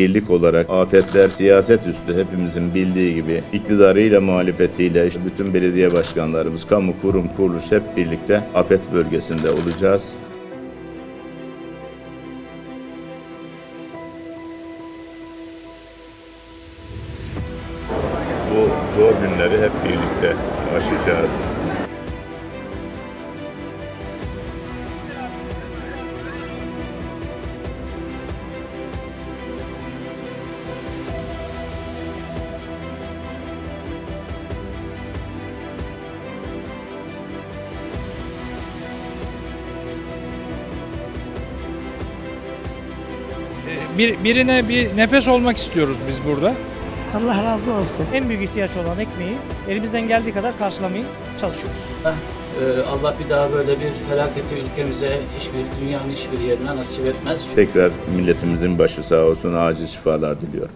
Birlik olarak afetler siyaset üstü hepimizin bildiği gibi iktidarıyla muhalefetiyle işte bütün belediye başkanlarımız, kamu kurum kuruluş hep birlikte afet bölgesinde olacağız. Bu zor günleri hep birlikte aşacağız. Bir, birine bir nefes olmak istiyoruz biz burada. Allah razı olsun. En büyük ihtiyaç olan ekmeği elimizden geldiği kadar karşılamaya çalışıyoruz. Ee, Allah bir daha böyle bir felaketi ülkemize hiçbir dünyanın hiçbir yerine nasip etmez. Tekrar milletimizin başı sağ olsun acil şifalar diliyorum.